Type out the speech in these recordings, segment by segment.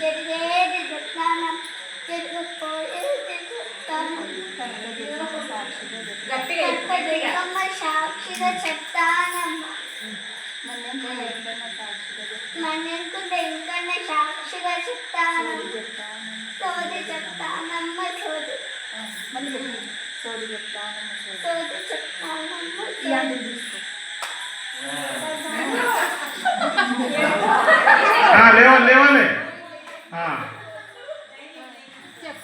జరిగేది చెప్తానమ్మ. జరిగిపోయేది చెప్తానమ్మ. కనకదుర్గమ్మ సాక్షిగా చెప్తానమ్మా మన్నెంకుంటే ఇంకన్నా సాక్షిగా చెప్తాను సోది చెప్తానమ్మ సోది చెప్తానమ్మ సోది. ఆ, లేవాలి లేవాలి ఆ.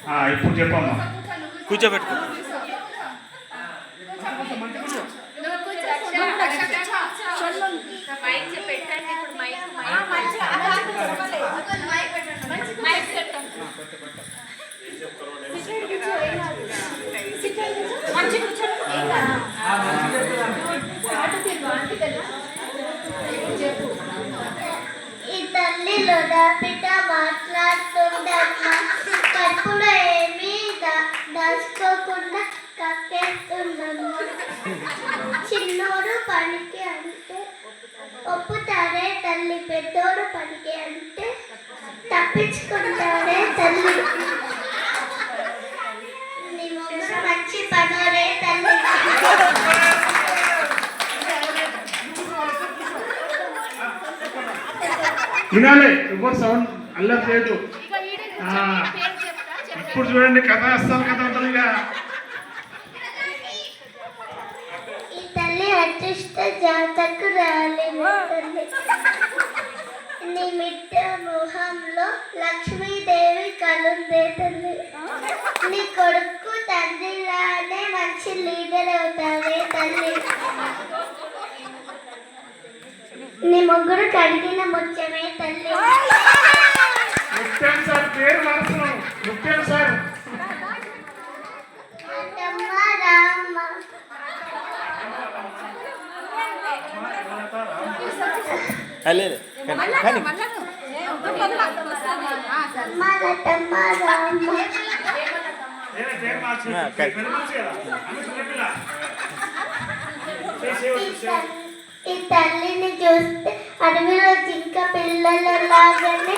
ఆ, ఇప్పుడు చెప్పమ్మా కూర్చోబెట్టుకో తల్లి లోడాపిట మాట్లాడుతుందమ్మా కడుపులో ఏమీ దాచుకోకుండా కక్కేస్తుందమ్మా. చిన్నోడు పనికి అంటే ఒప్పుతారే తల్లి పెద్దోడు పనికి అంటే తప్పించుకుంటారే తల్లి. వినాలి ఎవరు సౌండ్ అల్లరి చేయదు ఆ, ఇప్పుడు చూడండి కథ వస్తాను కథ ఉంటుంది ఇక. ఈ తల్లి అదృష్ట జాతకు రాలేము నీ మిట్ట మొహంలో లక్ష్మీదేవి కలుందే తల్లి నీ కొడుకు తండ్రిలానే మంచి లీడర్ అవుతావే తల్లి నీ ముగ్గురు కడిగిన ముత్యమే తల్లి. ముత్యాన్ సార్ పేరు మార్చున్నాం ముత్యాన్ సార్. లేదు కానీ పేరు మార్చి. ఈ తల్లిని చూస్తే అడవిలో జింక పిల్లలలాగానే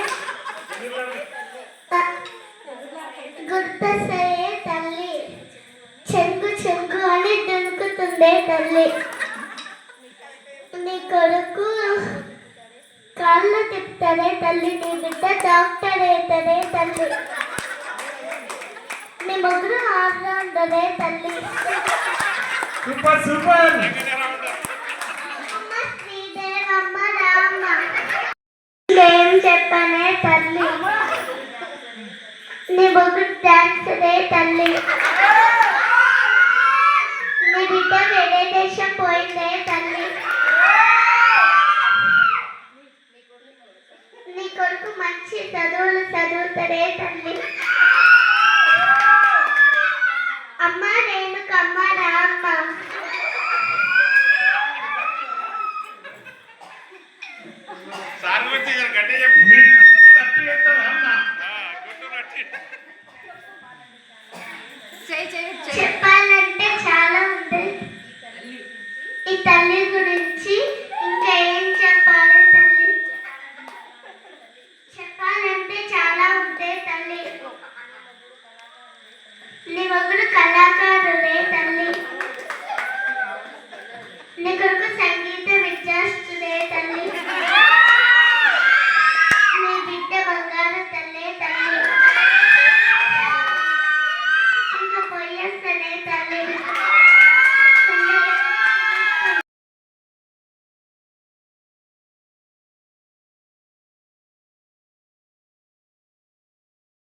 గుర్తొస్తాయే తల్లి. చెంగు చెంగు అని దునుకుతుందే తల్లి. నీ కొడుకు కాళ్ళు తిప్పుతారే తల్లి నీ బిడ్డ డాక్టర్ అవుతారే తల్లి. నీ ముగ్గురు ఆడుతుందరే తల్లి. Super super. నీ ముగ్గురు డాన్స్ రే తల్లి. నీ బిడ్డ వేరే దేశం పోయిందే తల్లి. నీ కొడుకు మంచి చదువులు చదువుతాడే తల్లి. అమ్మ నేను కమ్మ రా అమ్మ. సార్ వచ్చి రామ్మ మీరు తప్పు చేస్తారా అమ్మ. చెప్పాలంటే